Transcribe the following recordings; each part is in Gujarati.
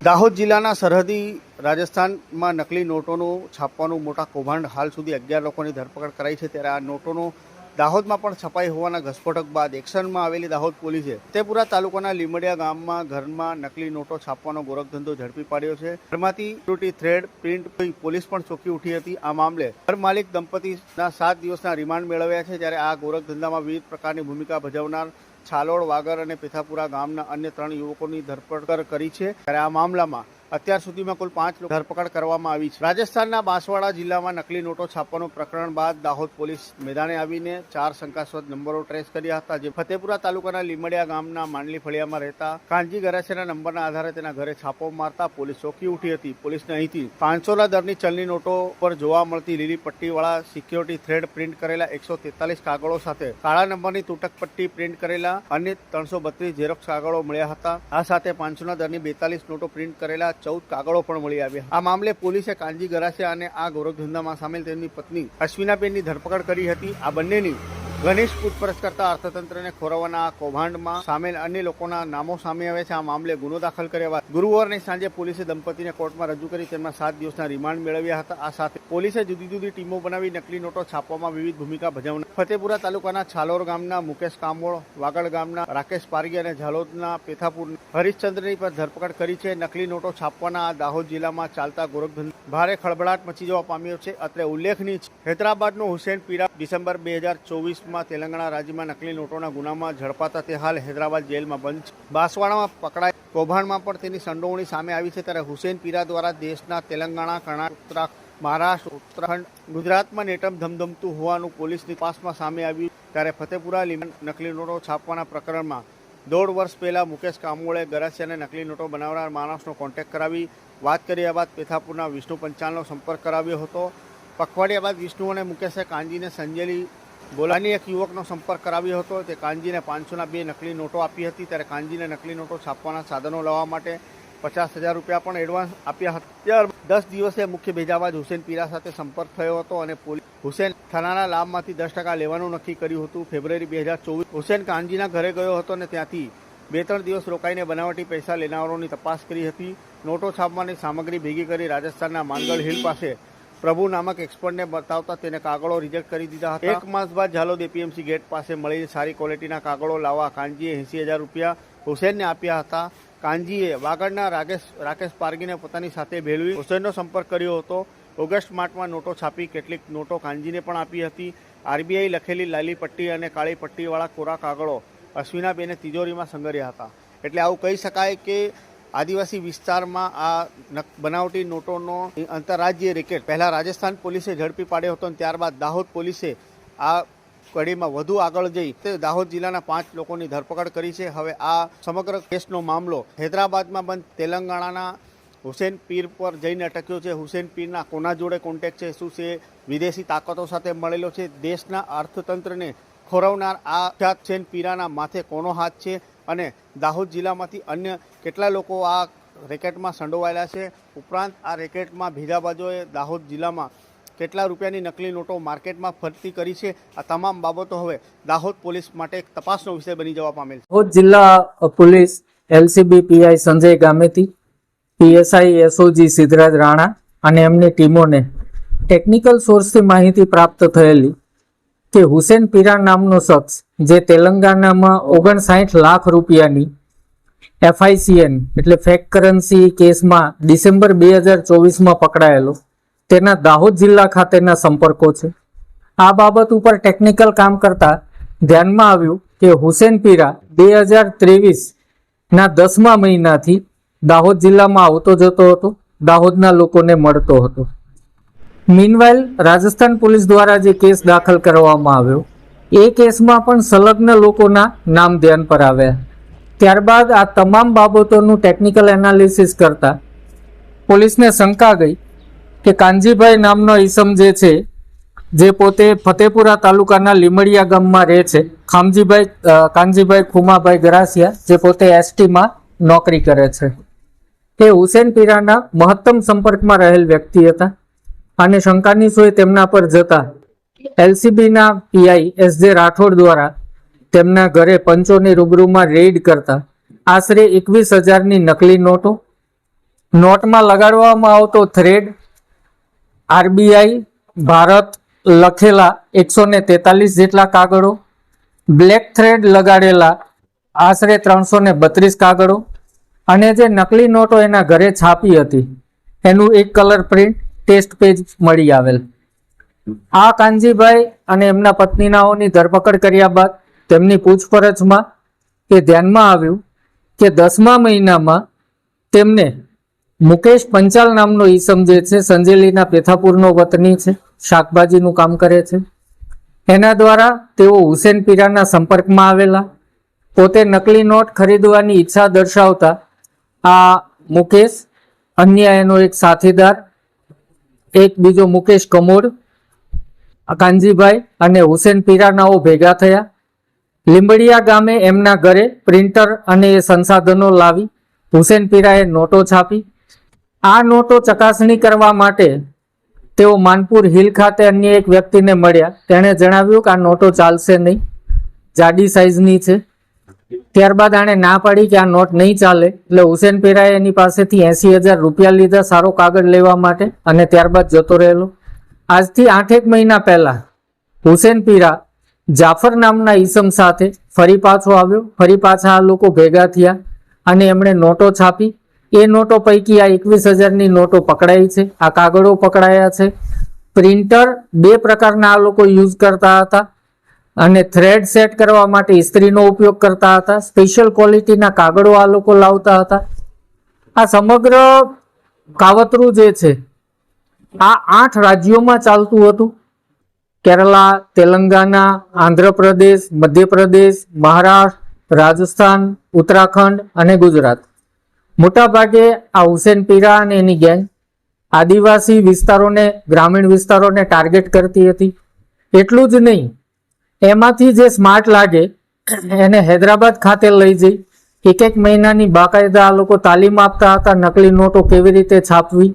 દાહોદ જિલ્લાના સરહદી રાજસ્થાનમાં નકલી નોટોનું છાપવાનું મોટા કૌભાંડ હાલ સુધી અગિયાર લોકોની ધરપકડ કરાઈ છે ત્યારે આ નોટોનો દાહોદમાં પણ છપાઈ હોવાના ઘસફોટક બાદ એક્શનમાં આવેલી દાહોદ પોલીસે તેપુરા તાલુકાના લીમડિયા ગામમાં ઘરમાં નકલી નોટો છાપવાનો ગોરખધંધો ઝડપી પાડ્યો છે. ઘરમાંથી ટૂટી થ્રેડ પ્રિન્ટ પોલીસ પણ ચોકી ઉઠી હતી. આ મામલે ઘર માલિક દંપતીના સાત દિવસના રિમાન્ડ મેળવ્યા છે. જ્યારે આ ગોરખધંધામાં વિવિધ પ્રકારની ભૂમિકા ભજવનાર છાલોડ વાગર અને પેથાપુરા ગામના અન્ય ત્રણ યુવકોની ધરપકડ કરી છે. ત્યારે આ મામલામાં અત્યાર સુધીમાં કુલ પાંચ ધરપકડ કરવામાં આવી છે. રાજસ્થાનના બાંસવાડા જિલ્લામાં નકલી નોટો છાપવાનું પ્રકરણ બાદ દાહોદ પોલીસ મેદાને આવીને ચાર શંકાસ્પદ નંબરો ટ્રેસ કર્યા હતા, જે ફતેપુરા તાલુકાના લીમડિયા ગામના માંડલી ફળિયામાં રહેતા કાંજી ગરાસેના નંબરના આધારે તેના ઘરે છાપો મારતા પોલીસ ચોકી ઉઠી હતી. પોલીસને અહીંથી પાંચસોના દરની ચલની નોટો પર જોવા મળતી લીલી પટ્ટીવાળા સિક્યોરિટી થ્રેડ પ્રિન્ટ કરેલા એકસો તેતાલીસ કાગળો સાથે કાળા નંબરની તૂટક પટ્ટી પ્રિન્ટ કરેલા અને ત્રણસો બત્રીસ ઝેરોક્ષ કાગળો મળ્યા હતા. આ સાથે પાંચસોના દરની બેતાલીસ નોટો પ્રિન્ટ કરેલા ચૌદ કાગળો પણ મળી આવ્યા. આ મામલે પોલીસે કાનજી ગરાસિયા અને આ ગોરખધંધામાં સામેલ તેમની પત્ની અશ્વિનાબેનની ધરપકડ કરી હતી. આ બંનેની ઘનિષ્ઠ પૂછપરછ કરતા અર્થતંત્રને ખોરવવાના કૌભાંડમાં સામેલ અન્ય લોકોના નામો સામે આવે છે. આ મામલે ગુનો દાખલ કર્યા ગુરુવારની સાંજે પોલીસે દંપતીને કોર્ટમાં રજૂ કરી તેમના સાત દિવસના રિમાન્ડ મેળવ્યા હતા. આ સાથે પોલીસે જુદી જુદી ટીમો બનાવી નકલી નોટો છાપવામાં વિવિધ ભૂમિકા ભજવના ફતેપુરા તાલુકાના છાલોર ગામના મુકેશ કામોળ, વાગડ ગામના રાકેશ પારગી અને ઝાલોદના પેથાપુર હરીશચંદ્રની પર ધરપકડ કરી છે. નકલી નોટો છાપવાના આ દાહોદ જિલ્લામાં ચાલતા ગોરખધંધા ભારે ખળભળાટ મચી જવા પામ્યો છે. અત્રે ઉલ્લેખનીય છે. હૈદરાબાદનો હુસેન પીરા ડિસેમ્બર બે હજાર ચોવીસમાં તેલંગાણા રાજ્યમાં નકલી નોટોના ગુનામાં ઝડપાતા તે હાલ હૈદરાબાદ જેલમાં બંધ છે. બાંસવાડામાં પકડાય કૌભાંડમાં પણ તેની સંડોવણી સામે આવી છે ત્યારે હુસેન પીરા દ્વારા દેશના તેલંગાણા, કર્ણાટક મહારાષ્ટ્ર, ઉત્તરાખંડ, ગુજરાતમાં નેટમ ધમધમતું હોવાનું પોલીસની તપાસમાં સામે આવ્યું ત્યારે ફતેપુરા લીમન નકલી નોટો છાપવાના પ્રકરણમાં દોઢ વર્ષ પહેલાં મુકેશ કામોળે ગરાસિયાને નકલી નોટો બનાવનાર માણસનો કોન્ટેક્ટ કરાવી વાત કર્યા બાદ પેથાપુરના વિષ્ણુ પંચાલનો સંપર્ક કરાવ્યો હતો. પખવાડિયા બાદ વિષ્ણુ અને મુકેશે કાંજીને સંજેલી બોલાની એક યુવકનો સંપર્ક કરાવ્યો હતો. તે કાનજીને પાંચસોના બે નકલી નોટો આપી હતી. ત્યારે કાંજીને નકલી નોટો છાપવાના સાધનો લાવવા માટે પચાસ હજાર રૂપિયા પણ એડવાન્સ આપ્યા હતા. ત્યાર દસ દિવસે મુખ્ય ભેજાબાજ હુસેન પીરા સાથે સંપર્ક થયો હતો અને પોલીસ હુસેન થાનાના લાભમાંથી દસ ટકા લેવાનું નક્કી કર્યું હતું. ફેબ્રુઆરી બે હજાર ચોવીસ હુસેન કાનજીના ઘરે ગયો હતો અને ત્યાંથી બે ત્રણ દિવસ રોકાઈને બનાવટી પૈસા લેનારાઓની તપાસ કરી હતી. નોટો છાપવાની સામગ્રી ભેગી કરી રાજસ્થાનના માંગળ હિલ પાસે પ્રભુ નામક એક્સપર્ટને બતાવતા તેને કાગળો રિજેક્ટ કરી દીધા હતા. એક માસ બાદ ઝાલોદ એપીએમસી ગેટ પાસે મળી સારી ક્વોલિટીના કાગળો લાવવા કાનજીએ એંસી હજાર રૂપિયા હુસેનને આપ્યા હતા. કાનજીએ વાગડના રાકેશ રાકેશ પારગીને પોતાની સાથે ભેળવી હુસેનનો સંપર્ક કર્યો હતો. ઓગસ્ટ માર્ચમાં નોટો છાપી કેટલીક નોટો કાનજીને પણ આપી હતી. આરબીઆઈ લખેલી લાલી પટ્ટી અને કાળી પટ્ટીવાળા કોરા કાગળો અશ્વિનાબેને તિજોરીમાં સંગર્યા હતા. એટલે આવું કહી શકાય કે આદિવાસી વિસ્તારમાં આ બનાવટી નોટોનો આંતરરાજ્ય રેકેટ પહેલાં રાજસ્થાન પોલીસે ઝડપી પાડ્યો હતો અને ત્યારબાદ દાહોદ પોલીસે આ કડીમાં વધુ આગળ જઈ તે દાહોદ જિલ્લાના પાંચ લોકોની ધરપકડ કરી છે. હવે આ સમગ્ર કેસનો મામલો હૈદરાબાદમાં બંધ, તેલંગાણાના હુસેન પીર પર જઈને અટક્યો છે. હુસેન પીરના કોના જોડે કોન્ટેક્ટ છે, શું છે, વિદેશી તાકાતો સાથે મળેલો છે? દેશના અર્થતંત્રને ખોરવનાર આ હુસેન પીરાના માથે કોનો હાથ છે? અને દાહોદ જિલ્લામાંથી અન્ય કેટલા લોકો આ રેકેટમાં સંડોવાયેલા છે? ઉપરાંત આ રેકેટમાં ભીજાબાજોએ દાહોદ જિલ્લામાં કેટલા રૂપિયાની નકલી નોટો માર્કેટમાં ફરતી કરી છે? આ તમામ બાબતો હવે દાહોદ પોલીસ માટે તપાસનો વિષય બની જવા પામેલ છે. દાહોદ જિલ્લા police LCB PI Sanjay Gameti PSI SOG Siddhraj Rana અને એમની ટીમોને ટેકનિકલ સોર્સથી માહિતી પ્રાપ્ત થયેલી કે હુસેન પીરા નામનો શખ્સ, જે તેલંગાણામાં ઓગણસાઠ લાખ રૂપિયાની એફઆઈસીએન એટલે ફેક કરન્સી કેસમાં ડિસેમ્બર બે હજાર ચોવીસમાં પકડાયેલો. તેના દાહોદ જિલ્લા ખાતેના સંપર્કો છે. આ બાબત ઉપર ટેકનિકલ કામ કરતા ધ્યાનમાં આવ્યું કે હુસેન પીરા બે હજાર ત્રેવીસના દસમા મહિનાથી દાહોદ જિલ્લામાં આવતો જતો હતો, દાહોદના લોકોને મળતો હતો. મીનવાઇલ રાજસ્થાન પોલીસ દ્વારા જે કેસ દાખલ કરવામાં આવ્યો, એ કેસમાં પણ સંલગ્ન લોકોના નામ ધ્યાન પર આવ્યા. ત્યારબાદ આ તમામ બાબતોનું ટેકનિકલ એનાલિસિસ કરતા પોલીસને શંકા ગઈ કે કાનજીભાઈ નામનો ઈસમ જે છે, જે પોતે ફતેપુરા તાલુકાના લીમડિયા ગામમાં રહે છે, ખામજીભાઈ કાનજીભાઈ ખુમાભાઈ ગરાસિયા, જે પોતે એસટીમાં નોકરી કરે છે. તે હુસેન પીરાના મહત્તમ સંપર્કમાં રહેલ વ્યક્તિ હતા. અને શંકાની સોય તેમના પર જતા. એલસીબીના પીઆઈ એસ જે રાઠોડ દ્વારા તેમના ઘરે પંચોની રૂબરૂમાં રેડ કરતા. આશરે એકવીસ હજારની નકલી નોટો. નોટમાં લગાડવામાં આવતો થ્રેડ આરબીઆઈ, ભારત લખેલા એકસો ને તેતાલીસ જેટલા કાગળો. બ્લેક થ્રેડ લગાડેલા આશરે ત્રણસો ને બત્રીસ કાગળો. અને જે નકલી નોટો એના ઘરે છાપી હતી. એનું એક કલર પ્રિન્ટ ટેસ્ટ પેજ મળી આવેલ. આ કાનજીભાઈ અને એમના પત્નીનાઓની ધરપકડ કર્યા બાદ તેમની પૂછપરછમાં એ ધ્યાનમાં આવ્યું કે દસમા મહિનામાં તેમને મુકેશ પંચાલ નામનો ઈસમ જે છે, સંજેલીના પેથાપુરનો વતની છે, શાકભાજીનું કામ કરે છે. એના દ્વારા તેઓ હુસેન પીરાના સંપર્કમાં આવેલા. પોતે નકલી નોટ ખરીદવાની ઈચ્છા દર્શાવતા આ મુકેશ અન્ય એનો એક સાથીદાર એક બીજો મુકેશ કમોડ કાનજીભાઈ અને હુસેન પીરાનાઓ ભેગા થયા. લીંબડિયા ગામે એમના ઘરે પ્રિન્ટર અને એ સંસાધનો લાવી હુસેન પીરાએ નોટો છાપી. આ નોટો ચકાસણી કરવા માટે તેઓ માનપુર હિલ ખાતે અન્ય એક વ્યક્તિને મળ્યા. તેણે જણાવ્યું કે આ નોટો ચાલશે નહીં. જાડી સાઈઝની છે. ત્યારબાદ આણે ના પાડી કે આ નોટ નહીં ચાલે, એટલે હુસેન પેરાએ એની પાસેથી એસી હજાર રૂપિયા લીધા સારો કાગળ લેવા માટે અને ત્યારબાદ જતો રહેલો. આજથી આઠેક મહિના પહેલા હુસેન પીરા જાફર નામના ઈસમ સાથે ફરી પાછો આવ્યો. ફરી પાછા આ લોકો ભેગા થયા અને એમણે નોટો છાપી. એ નોટો પૈકી આ એકવીસ હજારની નોટો પકડાઈ છે. આ કાગળો પકડાયા છે. પ્રિન્ટર બે પ્રકારના આ લોકો યુઝ કરતા હતા. અને થ્રેડ સેટ કરવા માટે ઇસ્ત્રીનો ઉપયોગ કરતા હતા. સ્પેશિયલ ક્વોલિટીના કાગળો આ લોકો લાવતા હતા. આ સમગ્ર કાવતરું જે છે, આ આઠ રાજ્યોમાં ચાલતું હતું. કેરલા, તેલંગાના, આંધ્રપ્રદેશ, મધ્યપ્રદેશ, મહારાષ્ટ્ર, રાજસ્થાન, ઉત્તરાખંડ અને ગુજરાત. મોટાભાગે આ હુસેન પીરા અને એની ગેંગ આદિવાસી વિસ્તારોને, ગ્રામીણ વિસ્તારોને ટાર્ગેટ કરતી હતી. એટલું જ નહીં એમાંથી જે સ્માર્ટ લાગે, એને હૈદરાબાદ ખાતે લઈ જઈ. એક એક મહિનાની બાકાયદા આ લોકો તાલીમ આપતા હતા, નકલી નોટો કેવી રીતે છાપવી?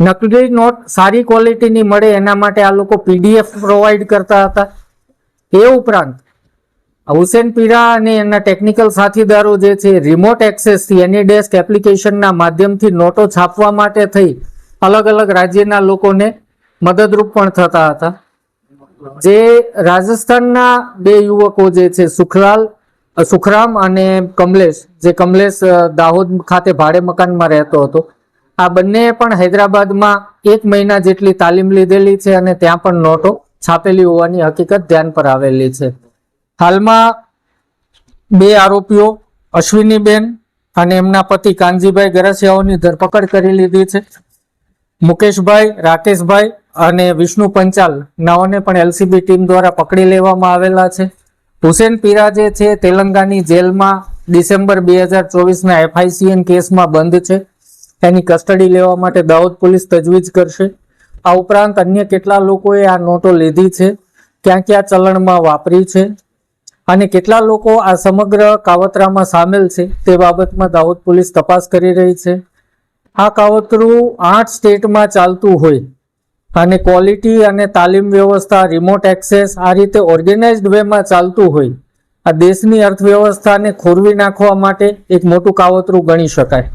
નકલી નોટ સારી ક્વોલિટીની મળે એના માટે આ લોકો પીડીએફ પ્રોવાઈડ કરતા હતા. એ ઉપરાંત, હુસેન પીરા અને એના ટેકનિકલ સાથીદારો જે છે, રિમોટ એક્સેસથી એની ડેસ્ક એપ્લિકેશનના માધ્યમથી નોટો છાપવા માટે થઈ અલગ અલગ રાજ્યના લોકોને મદદરૂપ પણ થતા હતા. જે રાજસ્થાનના બે યુવકો જે છે, સુખલાલ સુખરામ અને કમલેશ, જે કમલેશ દાહોદ ખાતે ભાડે મકાનમાં રહેતો હતો. આ બંને પણ હૈદરાબાદમાં એક મહિના જેટલી તાલીમ લીધેલી છે અને ત્યાં પણ નોટો છાપેલી હોવાની હકીકત ધ્યાન પર આવેલી છે. હાલમાં બે આરોપીઓ, અશ્વિનીબેન અને એમના પતિ કાનજીભાઈ ગરસિયાઓની ધરપકડ કરી લીધી છે. મુકેશભાઈ, રાકેશભાઈ અને વિષ્ણુ પંચાલ નાઓને પણ એલસીબી ટીમ દ્વારા પકડી લેવામાં આવેલા છે. હુસેન પીરા જે છે તેલંગાની જેલમાં ડિસેમ્બર બે હજાર ચોવીસના એફઆઈસીએન કેસમાં બંધ છે. એની કસ્ટડી લેવા માટે દાહોદ પોલીસ તજવીજ કરશે. આ ઉપરાંત અન્ય કેટલા લોકોએ આ નોટો લીધી છે, ક્યાં ક્યાં ચલણમાં વાપરી છે અને કેટલા લોકો આ સમગ્ર કાવતરામાં સામેલ છે તે બાબતમાં દાહોદ પોલીસ તપાસ કરી રહી છે. આ કાવતરું આઠ સ્ટેટમાં ચાલતું હોય. અને ક્વોલિટી અને તાલીમ વ્યવસ્થા રિમોટ એક્સેસ આ રીતે ઓર્ગેનાઇઝડ વેમાં ચાલતું હોય. આ દેશની અર્થવ્યવસ્થાને ખોરવી નાખવા માટે એક મોટું કાવતરું ગણી શકાય.